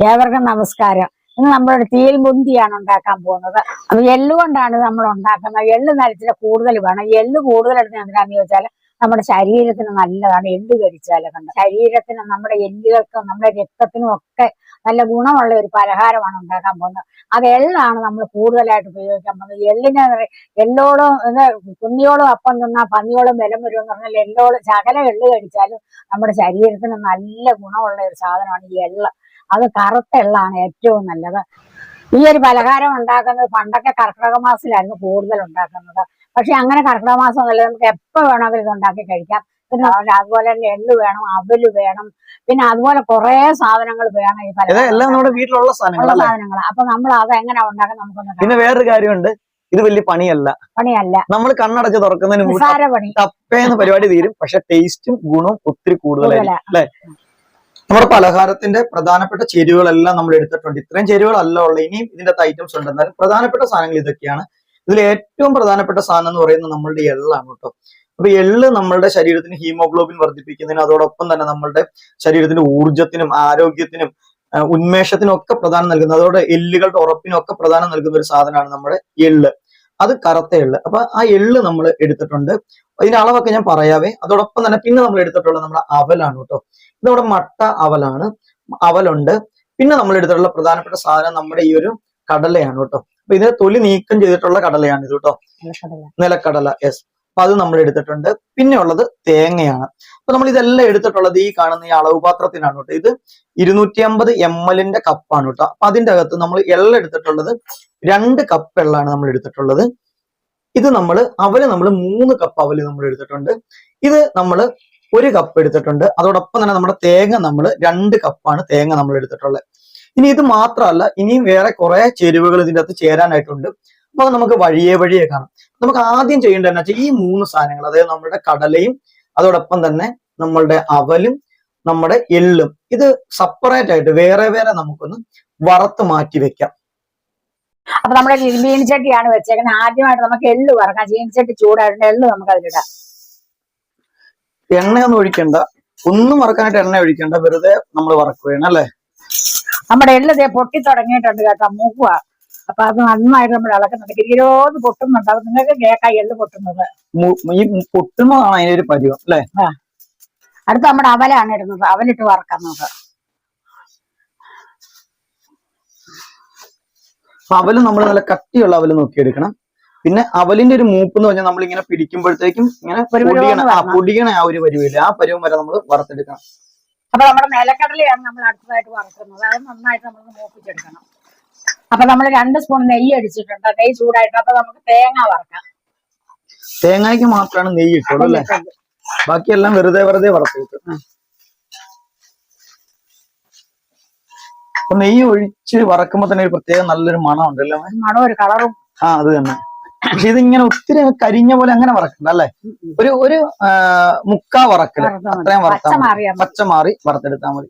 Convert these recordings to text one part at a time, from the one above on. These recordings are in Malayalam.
ഏവർക്കും നമസ്കാരം. ഇന്ന് നമ്മളൊരു തീൽ മുന്തിയാണ് ഉണ്ടാക്കാൻ പോകുന്നത്. അപ്പൊ എള്ള് കൊണ്ടാണ് നമ്മൾ ഉണ്ടാക്കുന്നത്. എള്ള് നരച്ചിട്ട് കൂടുതൽ വേണം. എള്ള് കൂടുതൽ എടുത്ത് എന്തിനാന്ന് ചോദിച്ചാൽ നമ്മുടെ ശരീരത്തിന് നല്ലതാണ് എള്ള് കഴിച്ചാലൊക്കെ ശരീരത്തിന് നമ്മുടെ എല്ലുകൾക്കും നമ്മുടെ രക്തത്തിനും ഒക്കെ നല്ല ഗുണമുള്ള ഒരു പലഹാരമാണ് ഉണ്ടാക്കാൻ പോകുന്നത്. അത് എള്ളാണ് നമ്മൾ കൂടുതലായിട്ട് ഉപയോഗിക്കാൻ പോകുന്നത്. എള്ളിനെ എല്ലോടും കുന്നിയോളും അപ്പം തിന്നാൽ പന്നിയോളും ബലം വരും എന്ന് പറഞ്ഞാൽ എള്ളോളം ശകല എള്ള് കഴിച്ചാലും നമ്മുടെ ശരീരത്തിന് നല്ല ഗുണമുള്ള ഒരു സാധനമാണ് ഈ എള്ള്. അത് കറുത്ത എള്ളാണ് ഏറ്റവും നല്ലത്. ഈ ഒരു പലഹാരം ഉണ്ടാക്കുന്നത് പണ്ടൊക്കെ കർക്കിടക മാസത്തിലായിരുന്നു കൂടുതൽ ഉണ്ടാക്കുന്നത്. പക്ഷെ അങ്ങനെ കർക്കിടക മാസം ഒന്നുമില്ല നമുക്ക് എപ്പോ വേണമെങ്കിലും ഇത് ഉണ്ടാക്കി കഴിക്കാം. പിന്നെ അതുപോലെ തന്നെ എള്ള് വേണം അവൽ വേണം. പിന്നെ അതുപോലെ കുറെ സാധനങ്ങൾ വേണം ഈ എല്ലാം നമ്മുടെ വീട്ടിലുള്ള സാധനങ്ങൾ. അല്ലേ അപ്പൊ നമ്മൾ അത് എങ്ങനെ ഉണ്ടാക്കാൻ നമുക്ക്. പിന്നെ വേറൊരു കാര്യമുണ്ട്. ഇത് വലിയ പണിയല്ല. പണിയല്ല. നമ്മൾ കണ്ണടച്ച് തുറക്കുന്നതിന് മുമ്പ് പരിപാടി തീരും. പക്ഷെ ടേസ്റ്റും ഗുണവും ഒത്തിരി കൂടുതലായിരിക്കും. കൂടുതലാ. നമ്മുടെ പലഹാരത്തിന്റെ പ്രധാനപ്പെട്ട ചേരുവകളെല്ലാം നമ്മൾ എടുത്തിട്ടുണ്ട്. ഇത്രയും ചേരുവകളല്ല ഉള്ളത് ഇനിയും ഇതിന്റെ ഐറ്റംസ് ഉണ്ട്. എന്നാലും പ്രധാനപ്പെട്ട സാധനങ്ങൾ ഇതൊക്കെയാണ്. ഇതിൽ ഏറ്റവും പ്രധാനപ്പെട്ട സാധനം എന്ന് പറയുന്നത് നമ്മളുടെ എള്ളാണ് കേട്ടോ. അപ്പൊ എള്ള് നമ്മളുടെ ശരീരത്തിന് ഹീമോഗ്ലോബിൻ വർദ്ധിപ്പിക്കുന്നതിനും അതോടൊപ്പം തന്നെ നമ്മളുടെ ശരീരത്തിന്റെ ഊർജത്തിനും ആരോഗ്യത്തിനും ഉന്മേഷത്തിനും ഒക്കെ പ്രധാനം നൽകുന്നത്. അതോടെ എല്ലുകളുടെ ഉറപ്പിനും ഒക്കെ പ്രധാനം നൽകുന്ന ഒരു സാധനമാണ് നമ്മുടെ എള്ള്. അത് കറുത്ത എള്ള്. അപ്പൊ ആ എള്ള് നമ്മൾ എടുത്തിട്ടുണ്ട്. അതിന്റെ അളവൊക്കെ ഞാൻ പറയാവേ. അതോടൊപ്പം തന്നെ പിന്നെ നമ്മൾ എടുത്തിട്ടുള്ളത് നമ്മുടെ അവലാണ് കേട്ടോ. ഇത് നമ്മുടെ മട്ട അവലാണ്. അവലുണ്ട്. പിന്നെ നമ്മൾ എടുത്തിട്ടുള്ള പ്രധാനപ്പെട്ട സാധനം നമ്മുടെ ഈ ഒരു കടലയാണ് കേട്ടോ. അപ്പൊ ഇതിനെ തൊലി നീക്കം ചെയ്തിട്ടുള്ള കടലയാണ് ഇത് കേട്ടോ. നിലക്കടല യെസ്. അപ്പൊ അത് നമ്മൾ എടുത്തിട്ടുണ്ട്. പിന്നെ ഉള്ളത് തേങ്ങയാണ്. അപ്പൊ നമ്മൾ ഇതെല്ലാം എടുത്തിട്ടുള്ളത് ഈ കാണുന്ന ഈ അളവ് പാത്രത്തിനാണ് കേട്ടോ. ഇത് ഇരുന്നൂറ്റി അമ്പത് എം എല്ലിന്റെ കപ്പാണ് കേട്ടോ. അപ്പൊ അതിന്റെ അകത്ത് നമ്മൾ എള്ള എടുത്തിട്ടുള്ളത് രണ്ട് കപ്പ് എള്ളാണ് നമ്മൾ എടുത്തിട്ടുള്ളത്. ഇത് നമ്മൾ അവൽ നമ്മൾ മൂന്ന് കപ്പ് അവൽ നമ്മൾ എടുത്തിട്ടുണ്ട്. ഇത് നമ്മൾ ഒരു കപ്പ് എടുത്തിട്ടുണ്ട്. അതോടൊപ്പം തന്നെ നമ്മുടെ തേങ്ങ നമ്മൾ രണ്ട് കപ്പാണ് തേങ്ങ നമ്മൾ എടുത്തിട്ടുള്ളത്. ഇനി ഇത് മാത്രമല്ല ഇനിയും വേറെ കുറെ ചേരുവകൾ ഇതിന്റെ അകത്ത് ചേരാനായിട്ടുണ്ട്. അപ്പൊ നമുക്ക് വഴിയെ വഴിയെ കാണാം. നമുക്ക് ആദ്യം ചെയ്യേണ്ടതെന്ന് വെച്ചാൽ ഈ മൂന്ന് സാധനങ്ങൾ അതായത് നമ്മുടെ കടലയും അതോടൊപ്പം തന്നെ നമ്മളുടെ അവലും നമ്മുടെ എള്ളും ഇത് സെപ്പറേറ്റ് ആയിട്ട് വേറെ വേറെ നമുക്കൊന്ന് വറുത്ത് മാറ്റി വെക്കാം. അപ്പൊ നമ്മുടെ ചീനിച്ചട്ടിയാണ് വെച്ചേക്കുന്നത് ആദ്യമായിട്ട് നമുക്ക് എള്ള് വറക്കാം. ചീനിച്ചട്ടി ചൂടായിട്ട് എള്ള് നമുക്ക് അതിലിടാം എണ്ണയൊന്നും ഒഴിക്കണ്ട. ഒന്നും വറക്കാനായിട്ട് എണ്ണ ഒഴിക്കണ്ട. വെറുതെ നമ്മൾ വറക്കുകയാണ് അല്ലേ? നമ്മുടെ എള്ള് ദേ പൊട്ടി തുടങ്ങിയിട്ടുണ്ട് കേട്ടോ മൂക്കുക അപ്പൊ അത് നന്നായിട്ട് നമ്മൾ ഇളക്കുന്നുണ്ട്. കിരികിരോന്ന് പൊട്ടുന്നുണ്ട്. അത് നിങ്ങൾക്ക് കേൾക്കാം എള്ള് പൊട്ടുന്നത്. ഈ പൊട്ടുന്നതാണ് അതിന്റെ ഒരു പരിവം അല്ലെ? അടുത്ത നമ്മുടെ അവലാണ് ഇടുന്നത്. അവലിട്ട് വറക്കുന്നത് അവൽ നമ്മൾ നല്ല കട്ടിയുള്ള അവൽ നോക്കിയെടുക്കണം. പിന്നെ അവലിന്റെ ഒരു മൂപ്പ് എന്ന് പറഞ്ഞാൽ നമ്മൾ ഇങ്ങനെ പിടിക്കുമ്പോഴത്തേക്കും ഇങ്ങനെ പൊടിയണ ആ പൊടിയണ ആ ഒരു പരിവില്ല ആ പരുവം വരെ നമ്മൾ വറുത്തെടുക്കണം. അപ്പൊ നമ്മുടെ നിലക്കടലയാണ് നമ്മൾ അടുത്തതായിട്ട് വറക്കുന്നത്. അത് നന്നായിട്ട് നമ്മൾ മൂപ്പിച്ചെടുക്കണം. അപ്പൊ നമ്മൾ രണ്ട് സ്പൂൺ നെയ്യ് അടിച്ചിട്ടുണ്ട്. നെയ്യ് ചൂടായിട്ട് അപ്പൊ നമുക്ക് തേങ്ങ വറക്കാം. തേങ്ങയ്ക്ക് മാത്രമാണ് നെയ്യ് ഇട്ടുള്ളൂ അല്ലെ? ബാക്കിയെല്ലാം വെറുതെ വെറുതെ വറുത്തെടുക്കും അപ്പൊ നെയ്യ് ഒഴിച്ച് വറക്കുമ്പോ തന്നെ ഒരു പ്രത്യേക നല്ലൊരു മണം ഉണ്ടല്ലോ മണം ഒരു കളറും. ആ അത് തന്നെ. പക്ഷെ ഇതിങ്ങനെ ഒത്തിരി കരിഞ്ഞ പോലെ അങ്ങനെ വറക്കണ്ട അല്ലേ? ഒരു ഒരു മുക്കാ വറക്കൽ. അത്രയും വറുത്താൽ മതി. പച്ച മാറി വറുത്തെടുത്താൽ മതി.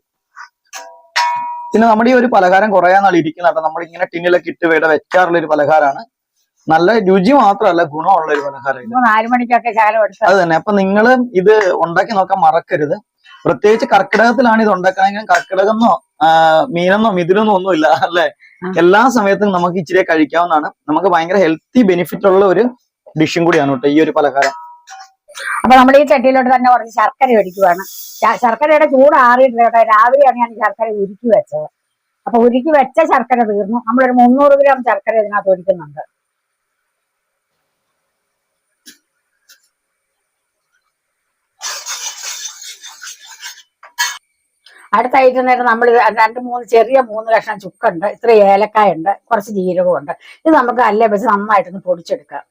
പിന്നെ നമ്മുടെ ഈ ഒരു പലഹാരം കുറെ നാൾ ഇരിക്കുന്ന നമ്മൾ ഇങ്ങനെ ടിന്നിലൊക്കെ ഇട്ട് വേണ്ട വെക്കാറുള്ള ഒരു പലഹാരമാണ് നല്ല രുചി മാത്രമല്ല ഗുണമുള്ള ഒരു പലഹാരം നാലു മണിക്കൊക്കെ ശകലം എടുത്ത്. അത് തന്നെ. അപ്പൊ നിങ്ങൾ ഇത് ഉണ്ടാക്കി നോക്കാൻ മറക്കരുത്. പ്രത്യേകിച്ച് കർക്കിടകത്തിലാണ് ഇത് ഉണ്ടാക്കണമെങ്കിലും കർക്കിടകമെന്നോ എന്നോ മീനെന്നോ മിഥുനെന്നോ ഒന്നുമില്ല അല്ലെ? എല്ലാ സമയത്തും നമുക്ക് ഇച്ചിരി കഴിക്കാവുന്നതാണ്. നമുക്ക് ഭയങ്കര ഹെൽത്തി ബെനിഫിറ്റ് ഉള്ള ഒരു ഡിഷും കൂടിയാണ് കേട്ടോ ഈ ഒരു പലഹാരം. അപ്പൊ നമ്മൾ ഈ ചട്ടിയിലോട്ട് തന്നെ കുറച്ച് ശർക്കര ഒഴിക്കുവാണ്. ശർക്കരയുടെ ചൂട് ആറിയിട്ടില്ല കേട്ടോ. രാവിലെയാണ് ഞാൻ ശർക്കര ഉരുക്കി വെച്ചത്. അപ്പൊ ഉരുക്കി വെച്ച ശർക്കര തീർന്നു. നമ്മളൊരു മുന്നൂറ് ഗ്രാം ശർക്കര ഇതിനകത്ത് ഒഴിക്കുന്നുണ്ട്. അടുത്ത ഐറ്റം നേരം നമ്മൾ രണ്ട് മൂന്ന് ചെറിയ മൂന്ന് കഷ്ണം ചുക്കുണ്ട് ഇത്ര ഏലക്കായ ഉണ്ട് കുറച്ച് ജീരകമുണ്ട് ഇത് നമുക്ക് അല്ലേ വെച്ച് നന്നായിട്ടൊന്ന് പൊടിച്ചെടുക്കാം.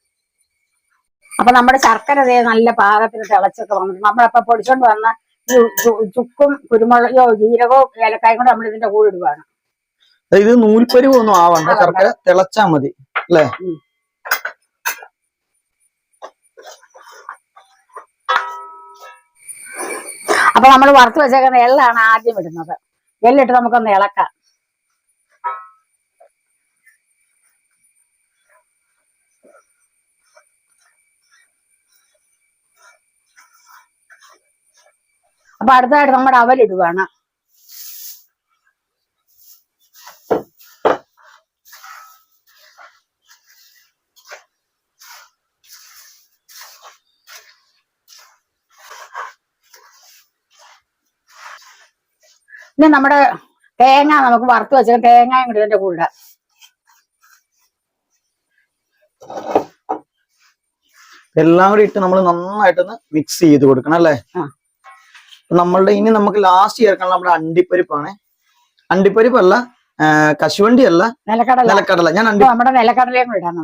അപ്പൊ നമ്മുടെ ശർക്കര ദേ നല്ല പാകത്തിന് തിളച്ചൊക്കെ വന്നിട്ട് നമ്മളപ്പോ പൊടിച്ചോണ്ട് വന്ന ചുക്കും കുരുമുളകോ ജീരകവും ഏലക്കായും കൂടെ നമ്മൾ ഇതിന്റെ കൂടെ ഇടുവാണ്. ഇത് നൂൽപ്പരിവ് ഒന്നും ആവണ്ട. ആവണ്ട. ശർക്കര തിളച്ചാ മതി. അല്ലെ? അപ്പൊ നമ്മൾ വറുത്ത് വെച്ചേക്കുന്ന എല്ലാണ് ആദ്യം ഇടുന്നത്. എല്ലിട്ട് നമുക്കൊന്ന് ഇളക്കാം. അപ്പൊ അടുത്തായിട്ട് നമ്മുടെ അവലിടുവാണ്. ഇനി നമ്മുടെ തേങ്ങ നമുക്ക് വറുത്ത് വെച്ച തേങ്ങയും കൂടി ഇതിന്റെ കൂടെ എല്ലാം കൂടി ഇട്ട് നമ്മൾ നന്നായിട്ടൊന്ന് മിക്സ് ചെയ്ത് കൊടുക്കണം അല്ലേ. നമ്മളുടെ ഇനി നമുക്ക് ലാസ്റ്റ് ചേർക്കണം നമ്മുടെ അണ്ടിപ്പരിപ്പാണ്. അണ്ടിപ്പരിപ്പല്ല കശുവണ്ടി അല്ല നിലക്കടല. നിലക്കടല. ഞാൻ നമ്മുടെ നിലക്കടലയും കൂടെ ഇടാം.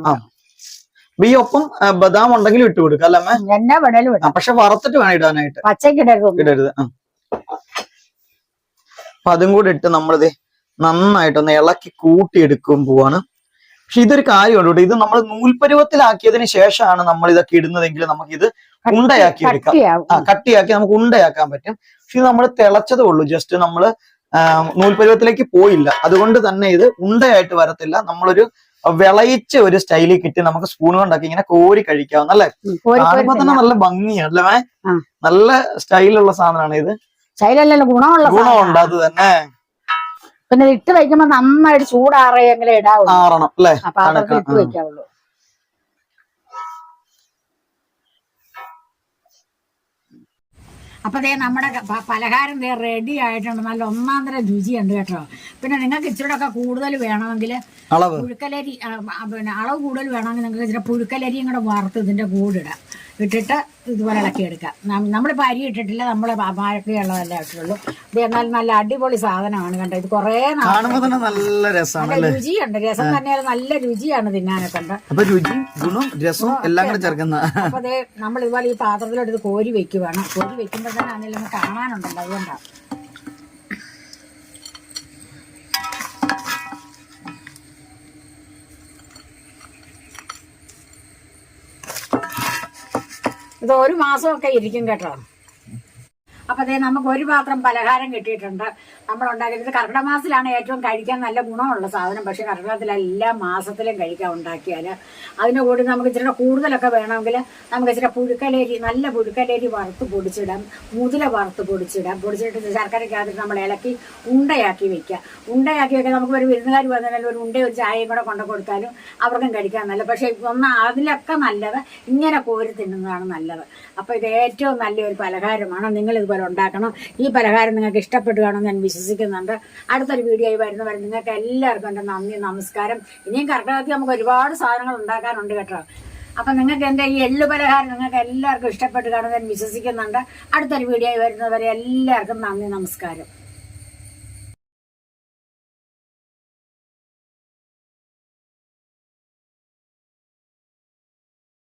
അപ്പൊ ഈ ഒപ്പം ബദാം ഉണ്ടെങ്കിലും ഇട്ട് കൊടുക്കാം അല്ലേ എന്നാ വേണേലും പക്ഷെ വറുത്തിട്ട് വേണം ഇടാനായിട്ട്. പച്ചക്കിടരുത് ഇടരുത് ഇടരുത്. ആ. അപ്പൊ അതും കൂടി ഇട്ട് നമ്മളിത് നന്നായിട്ടൊന്ന് ഇളക്കി കൂട്ടിയെടുക്കും പോവാണ്. പക്ഷെ ഇതൊരു കാര്യമുണ്ട് കേട്ടോ. ഇത് നമ്മൾ നൂൽപരുവത്തിലാക്കിയതിന് ശേഷമാണ് നമ്മൾ ഇതൊക്കെ ഇടുന്നതെങ്കിൽ നമുക്ക് ഇത് ഉണ്ടയാക്കി എടുക്കാം. ആ കട്ടിയാക്കി നമുക്ക് ഉണ്ടയാക്കാൻ പറ്റും. പക്ഷെ ഇത് നമ്മൾ തിളച്ചതേ ഉള്ളൂ. ജസ്റ്റ് നമ്മൾ നൂൽപരുവത്തിലേക്ക് പോയില്ല. അതുകൊണ്ട് തന്നെ ഇത് ഉണ്ടയായിട്ട് വരത്തില്ല. നമ്മളൊരു വിളയിച്ച ഒരു സ്റ്റൈലിൽ കിട്ടി നമുക്ക് സ്പൂൺ കൊണ്ടൊക്കെ ഇങ്ങനെ കോരി കഴിക്കാവുന്ന അല്ലേ കാണുമ്പോ തന്നെ നല്ല ഭംഗിയാണ് അല്ലേ? നല്ല സ്റ്റൈലുള്ള സാധനമാണ് ഇത്. ശൈലല്ലല്ലോ ഗുണമുള്ള ഗുണമുണ്ട് അത് തന്നെ. പിന്നെ ഇട്ട് വെക്കുമ്പോ നന്നായിട്ട് ചൂടാറിയെങ്കിലേ ഇടാവുള്ളൂ. പാത്രത്തിൽ ഇട്ട് വെക്കാവുള്ളൂ അപ്പൊ ദേ നമ്മുടെ പലഹാരം ദേ റെഡി ആയിട്ടുണ്ട്. നല്ല ഒന്നാം തരം രുചിയുണ്ട് കേട്ടോ. പിന്നെ നിങ്ങൾക്ക് ഇച്ചിരി ഒക്കെ കൂടുതൽ വേണമെങ്കിൽ പുഴുക്കലരി പിന്നെ അളവ് കൂടുതൽ വേണമെങ്കിൽ നിങ്ങൾക്ക് ഇച്ചിരി പുഴുക്കലരിയും കൂടെ വറുത്ത് ഇതിന്റെ കൂടിടാം. ഇട്ടിട്ട് ഇതുപോലെ ഇളക്കി എടുക്കാം നമ്മളിപ്പോൾ നമ്മളിപ്പോ അരി ഇട്ടിട്ടില്ല നമ്മൾ ബാക്കിയുള്ളതല്ലേ ഇട്ടുള്ളൂ ഇത് എന്നാൽ നല്ല അടിപൊളി സാധനമാണ് കണ്ടോ? ഇത് കുറേ നല്ല രസമാണ് രുചിയുണ്ട്. രസം തന്നെ നല്ല രുചിയാണ് തിന്നാനൊക്കെ ഉണ്ട് അപ്പൊ രുചി ഗുണം രസവും എല്ലാം കൂടെ ചേർക്കുന്ന അപ്പൊ അതെ നമ്മൾ ഇതുപോലെ ഈ പാത്രത്തിലോട്ട് ഇത് കോരി വെക്കുവാണ്. കോരി വെക്കുമ്പോൾ തന്നെ ആണെങ്കിലും കാണാനുണ്ടല്ലോ അതുകൊണ്ടാണ് ഇത് ഒരു മാസമൊക്കെ ഇരിക്കും കേട്ടോ. അപ്പൊ അതേ നമുക്ക് ഒരു പാത്രം പലഹാരം കിട്ടിയിട്ടുണ്ട്. നമ്മൾ ഉണ്ടാക്കിയത് കർക്കിടക മാസത്തിലാണ് ഏറ്റവും കഴിക്കാൻ നല്ല ഗുണമുള്ള സാധനം. പക്ഷെ കർക്കിടകത്തിൽ എല്ലാ മാസത്തിലും കഴിക്കാൻ ഉണ്ടാക്കിയാൽ അതിന് കൂടി നമുക്ക് ഇച്ചിരി കൂടുതലൊക്കെ വേണമെങ്കിൽ നമുക്ക് ഇച്ചിരി പുഴുക്കലേരി നല്ല പുഴുക്കലേരി വറുത്ത് പൊടിച്ചിടാം. മുതില വറുത്ത് പൊടിച്ചിടാം. പൊടിച്ചിട്ട് ശർക്കരയ്ക്കകത്തിട്ട് നമ്മൾ ഇളക്കി ഉണ്ടയാക്കി വെക്കുക. ഉണ്ടയാക്കി വെക്കാൻ നമുക്ക് ഒരു വിരുന്നുകാർ വന്നാലും ഒരു ഉണ്ട ഒരു ചായയും കൂടെ കൊണ്ടു കൊടുത്താലും അവർക്കും കഴിക്കാൻ നല്ല പക്ഷെ ഒന്ന് അതിലൊക്കെ നല്ലത് ഇങ്ങനെ കോരി തിന്നുന്നതാണ് നല്ലത്. അപ്പോൾ ഇത് ഏറ്റവും നല്ലൊരു പലഹാരമാണ്. നിങ്ങൾ ഇതുപോലെ ഉണ്ടാക്കണം. ഈ പലഹാരം നിങ്ങൾക്ക് ഇഷ്ടപ്പെടുകയാണെന്ന് ഞാൻ വിശ്വസിക്കുന്നുണ്ട്. അടുത്തൊരു വീഡിയോ ആയി വരുന്നവരെ നിങ്ങൾക്ക് എല്ലാവർക്കും എന്റെ നന്ദി നമസ്കാരം. ഇനിയും കർക്കിടകത്തിൽ നമുക്ക് ഒരുപാട് സാധനങ്ങൾ ഉണ്ടാക്കാനുണ്ട് കേട്ടോ. അപ്പൊ നിങ്ങൾക്ക് എന്റെ ഈ എല്ലു പലഹാരം നിങ്ങൾക്ക് എല്ലാവർക്കും ഇഷ്ടപ്പെട്ട് കാണുമെന്ന് ഞാൻ വിശ്വസിക്കുന്നുണ്ട്. അടുത്തൊരു വീഡിയോ ആയി വരുന്നവരെ എല്ലാവർക്കും നന്ദി നമസ്കാരം.